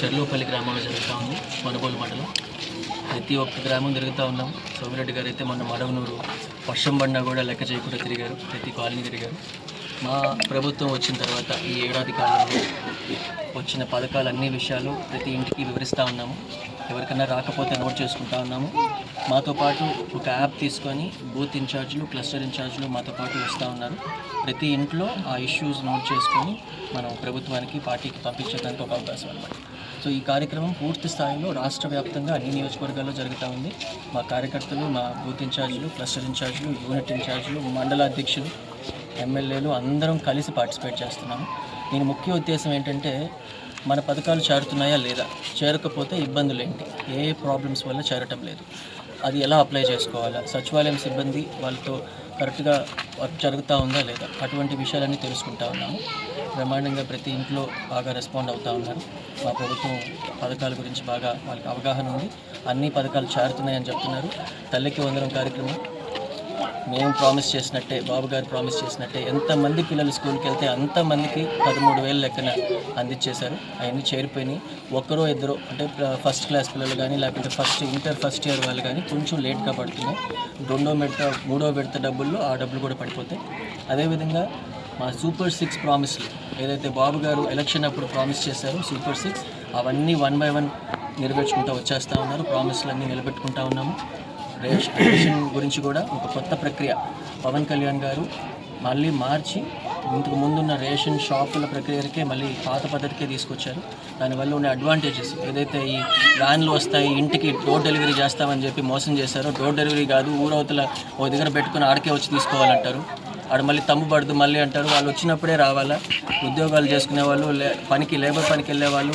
చెర్లోపల్లి గ్రామంలో జరుగుతూ ఉంది మనుగోలు మండలం. ప్రతి ఒక్క గ్రామం తిరుగుతూ ఉన్నాం. సోమిరెడ్డి గారు అయితే మొన్న మడవనూరు వర్షం పడినా కూడా లెక్క చేయకుండా తిరిగారు. ప్రతి కాలనీ తిరిగారు. మా ప్రభుత్వం వచ్చిన తర్వాత ఈ ఏడాది కాలంలో వచ్చిన పథకాలు అన్ని విషయాలు ప్రతి ఇంటికి వివరిస్తూ ఉన్నాము. ఎవరికైనా రాకపోతే నోట్ చేసుకుంటా ఉన్నాము. మాతో పాటు ఒక యాప్ తీసుకొని బూత్ ఇన్ఛార్జ్లు క్లస్టర్ ఇన్ఛార్జ్లు మాతో పాటు వస్తూ ఉన్నారు. ప్రతి ఇంట్లో ఆ ఇష్యూస్ నోట్ చేసుకొని మనం ప్రభుత్వానికి పార్టీకి పంపించడానికి ఒక అవకాశం అన్నమాట. సో ఈ కార్యక్రమం పూర్తి స్థాయిలో రాష్ట్ర వ్యాప్తంగా అన్ని నియోజకవర్గాల్లో జరుగుతూ ఉంది. మా కార్యకర్తలు మా బూత్ ఇన్ఛార్జీలు క్లస్టర్ ఇన్ఛార్జీలు యూనిట్ ఇన్ఛార్జీలు మండల అధ్యక్షులు ఎమ్మెల్యేలు అందరం కలిసి పార్టిసిపేట్ చేస్తున్నాము. దీని ముఖ్య ఉద్దేశం ఏంటంటే మన పథకాలు చేరుతున్నాయా లేదా? చేరకపోతే ఇబ్బందులు ఏంటి? ఏ ప్రాబ్లమ్స్ వల్ల చేరటం లేదు? అది ఎలా అప్లై చేసుకోవాలా? సచివాలయం సిబ్బంది వాళ్ళతో కరెక్ట్గా వర్క్ జరుగుతూ ఉందా లేదా? అటువంటి విషయాలన్నీ తెలుసుకుంటా ఉన్నాము. బ్రహ్మాండంగా ప్రతి ఇంట్లో బాగా రెస్పాండ్ అవుతూ ఉన్నారు. మా ప్రభుత్వం పథకాల గురించి బాగా వాళ్ళకి అవగాహన ఉంది. అన్ని పథకాలు చేరుతున్నాయని చెప్తున్నారు. తల్లికి వందనం కార్యక్రమం మేము ప్రామిస్ చేసినట్టే బాబు గారు ప్రామిస్ చేసినట్టే ఎంతమంది పిల్లలు స్కూల్కి వెళ్తే అంతమందికి పదమూడు వేల లెక్కన అందించేశారు అవన్నీ చేరిపోయినాయి. ఒక్కరో ఇద్దరు అంటే ఫస్ట్ క్లాస్ పిల్లలు కానీ లేకపోతే ఫస్ట్ ఇంటర్ ఫస్ట్ ఇయర్ వాళ్ళు కానీ కొంచెం లేట్గా పడుతున్నాయి. రెండో విడత మూడో విడత డబ్బుల్లో ఆ డబ్బులు కూడా పడిపోతాయి. అదేవిధంగా మా సూపర్ సిక్స్ ప్రామిస్లు ఏదైతే బాబు గారు ఎలక్షన్ అప్పుడు ప్రామిస్ చేశారో సూపర్ సిక్స్ అవన్నీ వన్ బై వన్ నెరవేర్చుకుంటూ వచ్చేస్తూ ఉన్నారు. ప్రామిస్లు అన్నీ నిలబెట్టుకుంటా ఉన్నాము. రిజిస్ట్రేషన్ గురించి కూడా ఒక కొత్త ప్రక్రియ. పవన్ కళ్యాణ్ గారు మళ్ళీ మార్చి ఇంతకు ముందున్న రేషన్ షాపుల ప్రక్రియకే మళ్ళీ పాత పద్ధతికే తీసుకొచ్చారు. దానివల్ల ఉండే అడ్వాంటేజెస్ ఏదైతే ఈ వ్యాన్లు వస్తాయి ఇంటికి డోర్ డెలివరీ చేస్తామని చెప్పి మోసం చేశారో డోర్ డెలివరీ కాదు ఊరవతల ఓ దగ్గర పెట్టుకుని ఆడికే వచ్చి తీసుకోవాలంటారు. ఆడ మళ్ళీ తమ్ము పడదు మళ్ళీ అంటారు. వాళ్ళు వచ్చినప్పుడే రావాలా? ఉద్యోగాలు చేసుకునే వాళ్ళు లే పనికి లేబర్ పనికి వెళ్ళే వాళ్ళు